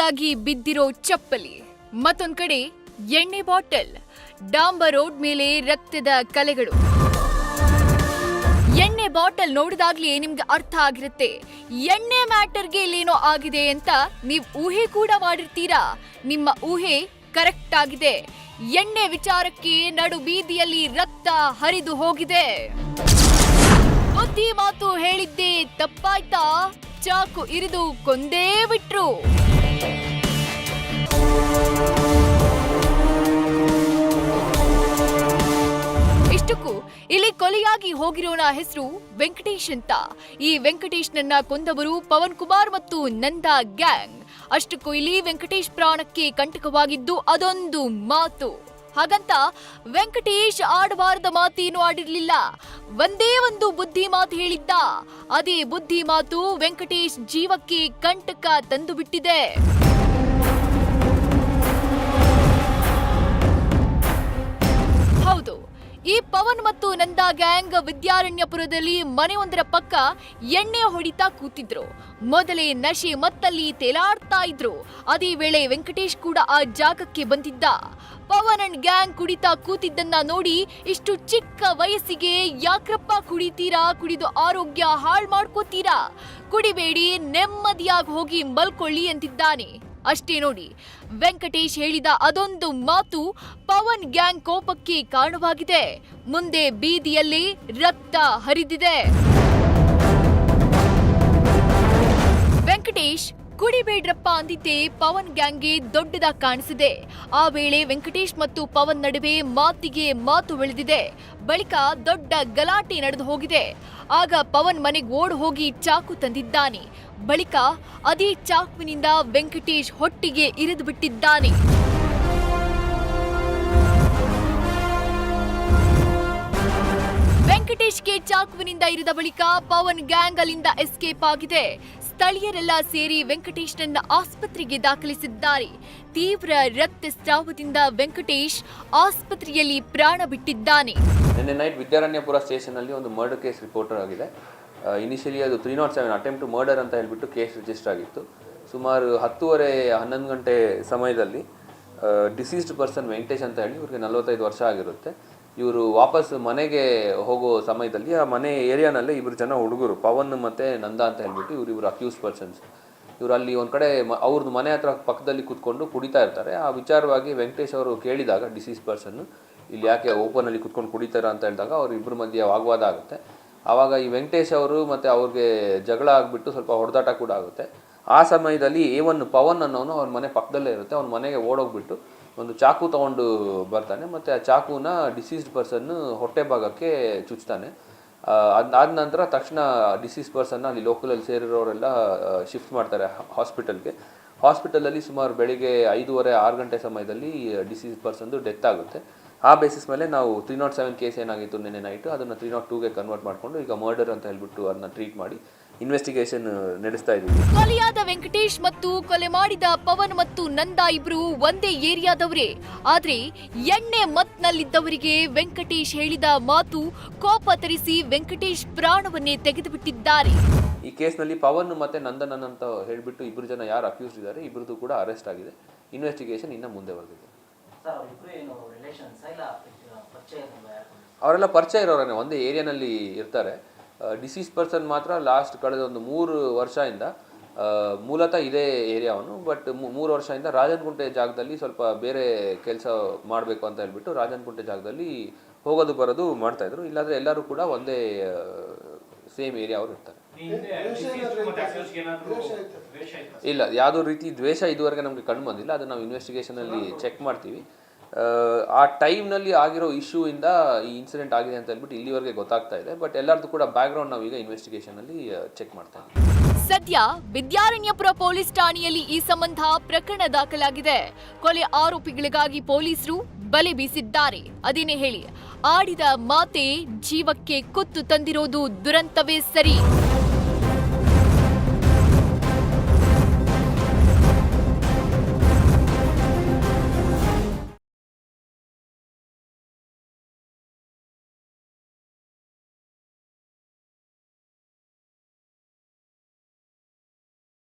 ಕೊಲೆಯಾಗಿ ಬಿದ್ದಿರೋ ಚಪ್ಪಲಿ, ಮತ್ತೊಂದ್ ಕಡೆ ಎಣ್ಣೆ ಬಾಟಲ್, ಡಾಂಬರ್ ರೋಡ್ ಮೇಲೆ ರಕ್ತದ ಕಲೆಗಳು. ಎಣ್ಣೆ ಬಾಟಲ್ ನೋಡಿದಾಗ್ಲೇ ನಿಮ್ಗೆ ಅರ್ಥ ಆಗಿರುತ್ತೆ. ಎಣ್ಣೆ ಮ್ಯಾಟರ್ಗೆ ಇಲ್ಲೇನೋ ಆಗಿದೆ ಅಂತ ನೀವು ಊಹೆ ಕೂಡ ಮಾಡಿರ್ತೀರಾ? ನಿಮ್ಮ ಊಹೆ ಕರೆಕ್ಟ್ ಆಗಿದೆ. ಎಣ್ಣೆ ವಿಚಾರಕ್ಕೆ ನಡು ಬೀದಿಯಲ್ಲಿ ರಕ್ತ ಹರಿದು ಹೋಗಿದೆ. ಬುದ್ಧಿ ಮಾತು ಹೇಳಿದ್ದೆ ತಪ್ಪಾಯ್ತಾ? ಚಾಕು ಇರಿದು ಕೊಂದೇ ಬಿಟ್ರು. ಇಷ್ಟಕ್ಕೂ ಇಲ್ಲಿ ಕೊಲೆಯಾಗಿ ಹೋಗಿರೋನ ಹೆಸರು ವೆಂಕಟೇಶ್ ಅಂತ. ಈ ವೆಂಕಟೇಶ್ನನ್ನ ಕೊಂದವರು ಪವನ್ ಕುಮಾರ್ ಮತ್ತು ನಂದಾ ಗ್ಯಾಂಗ್. ಅಷ್ಟಕ್ಕೂ ಇಲ್ಲಿ ವೆಂಕಟೇಶ್ ಪ್ರಾಣಕ್ಕೆ ಕಂಟಕವಾಗಿದ್ದು ಅದೊಂದು ಮಾತು. ಹಾಗಂತ ವೆಂಕಟೇಶ್ ಆಡಬಾರದ ಮಾತೇನು ಆಡಿರ್ಲಿಲ್ಲ. ಒಂದೇ ಒಂದು ಬುದ್ಧಿ ಮಾತು ಹೇಳಿದ್ದ. ಅದೇ ಬುದ್ಧಿ ಮಾತು ವೆಂಕಟೇಶ್ ಜೀವಕ್ಕೆ ಕಂಟಕ ತಂದು ಬಿಟ್ಟಿದೆ ಈ ಪವನ್ ಮತ್ತು ನಂದಾ ಗ್ಯಾಂಗ್ ವಿದ್ಯಾರಣ್ಯಪುರದಲ್ಲಿ ಮನೆಯೊಂದರ ಪಕ್ಕ ಎಣ್ಣೆ ಹೊಡಿತಾ ಕೂತಿದ್ರು. ಮೊದಲೇ ನಶೆ ಮತ್ತಲ್ಲಿ ತೇಲಾಡ್ತಾ ಇದ್ರು. ಅದೇ ವೇಳೆ ವೆಂಕಟೇಶ್ ಕೂಡ ಆ ಜಾಗಕ್ಕೆ ಬಂದಿದ್ದ. ಪವನ್ ಅಂಡ್ ಗ್ಯಾಂಗ್ ಕುಡಿತಾ ಕೂತಿದ್ದನ್ನ ನೋಡಿ ಇಷ್ಟು ಚಿಕ್ಕ ವಯಸ್ಸಿಗೆ ಯಾಕ್ರಪ್ಪ ಕುಡಿತೀರಾ, ಕುಡಿದು ಆರೋಗ್ಯ ಹಾಳು ಮಾಡ್ಕೋತೀರಾ? ಕುಡಿಬೇಡಿ, ನೆಮ್ಮದಿಯಾಗಿ ಹೋಗಿ ಮಲ್ಕೊಳ್ಳಿ ಅಂತಿದ್ದಾನೆ. ಅಷ್ಟೇ ನೋಡಿ. ವೆಂಕಟೇಶ್ ಹೇಳಿದ ಅದೊಂದು ಮಾತು ಪವನ್ ಗ್ಯಾಂಗ್ ಕೋಪಕ್ಕೆ ಕಾರಣವಾಗಿದೆ. ಮುಂದೆ ಬೀದಿಯಲ್ಲಿ ರಕ್ತ ಹರಿದಿದೆ. ವೆಂಕಟೇಶ್ ಕುಡಿಬೇಡ್ರಪ್ಪ ಅಂದಿದ್ದೆ ಪವನ್ ಗ್ಯಾಂಗ್ಗೆ ದೊಡ್ಡದಾಗಿ ಕಾಣಿಸಿದೆ. ಆ ವೇಳೆ ವೆಂಕಟೇಶ್ ಮತ್ತು ಪವನ್ ನಡುವೆ ಮಾತಿಗೆ ಮಾತು ಬೆಳೆದಿದೆ. ಬಳಿಕ ದೊಡ್ಡ ಗಲಾಟೆ ನಡೆದು ಹೋಗಿದೆ. ಆಗ ಪವನ್ ಮನೆಗೆ ಓಡ್ ಹೋಗಿ ಚಾಕು ತಂದಿದ್ದಾನೆ. ಬಳಿಕ ಅದೇ ಚಾಕುವಿನಿಂದ ವೆಂಕಟೇಶ್ ಹೊಟ್ಟಿಗೆ ಇರಿದು ಬಿಟ್ಟಿದ್ದಾನೆ. ವೆಂಕಟೇಶ್ಗೆ ಚಾಕುವಿನಿಂದ ಇರಿದ ಬಳಿಕ ಪವನ್ ಗ್ಯಾಂಗ್ ಅಲ್ಲಿಂದ ಎಸ್ಕೇಪ್ ಆಗಿದೆ. ಸ್ಥಳೀಯರೆಲ್ಲ ಸೇರಿ ವೆಂಕಟೇಶ್ನನ್ನ ಆಸ್ಪತ್ರೆಗೆ ದಾಖಲಿಸಿದ್ದಾರೆ. ತೀವ್ರ ರಕ್ತಸ್ರಾವದಿಂದ ವೆಂಕಟೇಶ್ ಆಸ್ಪತ್ರೆಯಲ್ಲಿ ಪ್ರಾಣ ಬಿಟ್ಟಿದ್ದಾನೆ. ನಿನ್ನೆ ನೈಟ್ ವಿದ್ಯಾರಣ್ಯಪುರ ಸ್ಟೇಷನಲ್ಲಿ ಒಂದು ಮರ್ಡರ್ ಕೇಸ್ ರಿಪೋರ್ಟರ್ ಆಗಿದೆ. ಇನಿಷಿಯಲಿ ಅದು three not seven attempt to murder ಅಂತ ಹೇಳಿಬಿಟ್ಟು ಕೇಸ್ ರಿಜಿಸ್ಟರ್ ಆಗಿತ್ತು. ಸುಮಾರು ಹತ್ತುವರೆ ಹನ್ನೊಂದು ಗಂಟೆ ಸಮಯದಲ್ಲಿ ಡಿಸೀಸ್ಡ್ ಪರ್ಸನ್ ವೆಂಕಟೇಶ್ ಅಂತ ಹೇಳಿ, ಇವ್ರಿಗೆ ನಲವತ್ತೈದು ವರ್ಷ ಆಗಿರುತ್ತೆ. ಇವರು ವಾಪಸ್ ಮನೆಗೆ ಹೋಗೋ ಸಮಯದಲ್ಲಿ ಆ ಮನೆ ಏರಿಯಾನಲ್ಲೇ ಇಬ್ಬರು ಜನ ಹುಡುಗರು, ಪವನ್ ಮತ್ತು ನಂದ ಅಂತ ಹೇಳ್ಬಿಟ್ಟು ಇವ್ರು ಇವರು ಅಕ್ಯೂಸ್ ಪರ್ಸನ್ಸ್ ಇವರು ಅಲ್ಲಿ ಒಂದು ಕಡೆ ಮ ಅವ್ರದ್ದು ಮನೆ ಹತ್ರ ಪಕ್ಕದಲ್ಲಿ ಕೂತ್ಕೊಂಡು ಕುಡಿತಾ ಇರ್ತಾರೆ. ಆ ವಿಚಾರವಾಗಿ ವೆಂಕಟೇಶ್ ಅವರು ಕೇಳಿದಾಗ ಡಿಸೀಸ್ ಪರ್ಸನ್ನು ಇಲ್ಲಿ ಯಾಕೆ ಓಪನಲ್ಲಿ ಕುತ್ಕೊಂಡು ಕುಡಿತಾರ ಅಂತ ಹೇಳಿದಾಗ ಅವ್ರ ಇಬ್ಬರ ಮಧ್ಯೆ ವಾಗ್ವಾದ ಆಗುತ್ತೆ. ಆವಾಗ ಈ ವೆಂಕಟೇಶ್ ಅವರು ಮತ್ತು ಅವ್ರಿಗೆ ಜಗಳ ಆಗಿಬಿಟ್ಟು ಸ್ವಲ್ಪ ಹೊಡೆದಾಟ ಕೂಡ ಆಗುತ್ತೆ. ಆ ಸಮಯದಲ್ಲಿ ಏವನ್ ಪವನ್ ಅನ್ನೋನು ಅವ್ರ ಮನೆ ಪಕ್ಕದಲ್ಲೇ ಇರುತ್ತೆ. ಅವ್ನ ಮನೆಗೆ ಓಡೋಗ್ಬಿಟ್ಟು ಒಂದು ಚಾಕು ತಗೊಂಡು ಬರ್ತಾನೆ, ಮತ್ತು ಆ ಚಾಕುನ ಡಿಸೀಸ್ಡ್ ಪರ್ಸನ್ನು ಹೊಟ್ಟೆ ಭಾಗಕ್ಕೆ ಚುಚ್ತಾನೆ. ಅದಾದ ನಂತರ ತಕ್ಷಣ ಡಿಸೀಸ್ ಪರ್ಸನ್ನ ಅಲ್ಲಿ ಲೋಕಲಲ್ಲಿ ಸೇರಿರೋರೆಲ್ಲ ಶಿಫ್ಟ್ ಮಾಡ್ತಾರೆ ಹಾಸ್ಪಿಟಲ್ಗೆ ಹಾಸ್ಪಿಟಲಲ್ಲಿ ಸುಮಾರು ಬೆಳಿಗ್ಗೆ ಐದೂವರೆ, ಆರು ಗಂಟೆ ಸಮಯದಲ್ಲಿ ಡಿಸೀಸ್ ಪರ್ಸನ್ದು ಡೆತ್ ಆಗುತ್ತೆ. ಆ ಬೇಸಿಸ್ ಮೇಲೆ ನಾವು ತ್ರೀ ನಾಟ್ ಸೆವೆನ್ ಕೇಸ್ ಏನಾಗಿತ್ತು ನಿನ್ನೆ ನೈಟು ಅದನ್ನು ತ್ರೀ ನಾಟ್ ಟೂಗೆ ಕನ್ವರ್ಟ್ ಮಾಡಿಕೊಂಡು ಈಗ ಮರ್ಡರ್ ಅಂತ ಹೇಳ್ಬಿಟ್ಟು ಅದನ್ನ ಟ್ರೀಟ್ ಮಾಡಿ ಇನ್ವೆಸ್ಟಿಗೇಷನ್ ನಡೆಸ್ತಾ ಇದ್ದೀವಿ. ಕೊಲೆಯಾದ ವೆಂಕಟೇಶ್ ಮತ್ತು ಕೊಲೆ ಮಾಡಿದ ಪವನ್ ಮತ್ತು ನಂದಾ ಇಬ್ರು ಒಂದೇ ಏರಿಯಾದವರೇ. ಆದ್ರೆ ಎಣ್ಣೆ ಮತ್ನಲ್ಲಿದ್ದವರಿಗೆ ವೆಂಕಟೇಶ್ ಹೇಳಿದ ಮಾತು ಕೋಪ ತರಿಸಿ ವೆಂಕಟೇಶ್ ಪ್ರಾಣವನ್ನೇ ತೆಗೆದುಬಿಟ್ಟಿದ್ದಾರೆ. ಈ ಕೇಸ್ನಲ್ಲಿ ಪವನ್ ಮತ್ತೆ ನಂದನನ್ ಅಂತ ಹೇಳ್ಬಿಟ್ಟು ಇಬ್ಬರು ಜನ ಯಾರು ಅಕ್ಯೂಸ್ ಇದ್ದಾರೆ ಇಬ್ರದ್ದು ಕೂಡ ಅರೆಸ್ಟ್ ಆಗಿದೆ. ಇನ್ವೆಸ್ಟಿಗೇಷನ್ ಇನ್ನು ಮುಂದೆ ಬರೆದಿದೆ ಅವರೆಲ್ಲ ಪರಿಚಯ ಇರೋರೇ ಒಂದೇ ಏರಿಯಾನಲ್ಲಿ ಇರ್ತಾರೆ. ಡಿಸೀಸ್ ಪರ್ಸನ್ ಮಾತ್ರ ಲಾಸ್ಟ್ ಕಳೆದ ಒಂದು ಮೂರು ವರ್ಷದಿಂದ ಮೂಲತಃ ಇದೇ ಏರಿಯಾವನು ಬಟ್ ಮೂರು ವರ್ಷದಿಂದ ರಾಜನಕುಂಟೆ ಜಾಗದಲ್ಲಿ ಸ್ವಲ್ಪ ಬೇರೆ ಕೆಲಸ ಮಾಡಬೇಕು ಅಂತ ಹೇಳ್ಬಿಟ್ಟು ರಾಜನಕುಂಟೆ ಜಾಗದಲ್ಲಿ ಹೋಗೋದು ಬರೋದು ಮಾಡ್ತಾ ಇದ್ರು. ಇಲ್ಲಾಂದ್ರೆ ಎಲ್ಲರೂ ಕೂಡ ಒಂದೇ ಸೇಮ್ ಏರಿಯಾ ಅವರು ಇರ್ತಾರೆ. ಇಲ್ಲ ಯಾವುದೋ ರೀತಿ ದ್ವೇಷ ಇದುವರೆಗೆ ನಮಗೆ ಕಂಡು ಬಂದಿಲ್ಲ. ಅದು ನಾವು ಇನ್ವೆಸ್ಟಿಗೇಷನಲ್ಲಿ ಚೆಕ್ ಮಾಡ್ತೀವಿ. ಆ, ಟೈಮ್ನಲ್ಲಿ ಆಗಿರೋ ಇಶ್ಯೂ ಇಂದ ಈ ಇನ್ಸಿಡೆಂಟ್ ಆಗಿದೆ ಅಂತ ಹೇಳ್ಬಿಟ್ಟು ಇಲ್ಲಿವರೆಗೆ ಗೊತ್ತಾಗ್ತಾ ಇದೆ. ಬಟ್ ಎಲ್ಲರದ್ದು ಕೂಡ ಬ್ಯಾಕ್ಗ್ರೌಂಡ್ ನಾವೀಗ ಇನ್ವೆಸ್ಟಿಗೇಷನಲ್ಲಿ ಚೆಕ್ ಮಾಡ್ತಾ ಇದ್ದೀವಿ. ಸದ್ಯ ವಿದ್ಯಾರಣ್ಯಪುರ ಪೊಲೀಸ್ ಠಾಣೆಯಲ್ಲಿ ಈ ಸಂಬಂಧ ಪ್ರಕರಣ ದಾಖಲಾಗಿದೆ. ಕೊಲೆ ಆರೋಪಿಗಳಿಗಾಗಿ ಪೊಲೀಸರು ಬಲೆ ಬೀಸಿದ್ದಾರೆ. ಅದೇನೇ ಹೇಳಿ ಆಡಿದ ಮಾತೆ ಜೀವಕ್ಕೆ ಕುತ್ತು ತಂದಿರೋದು ದುರಂತವೇ ಸರಿ.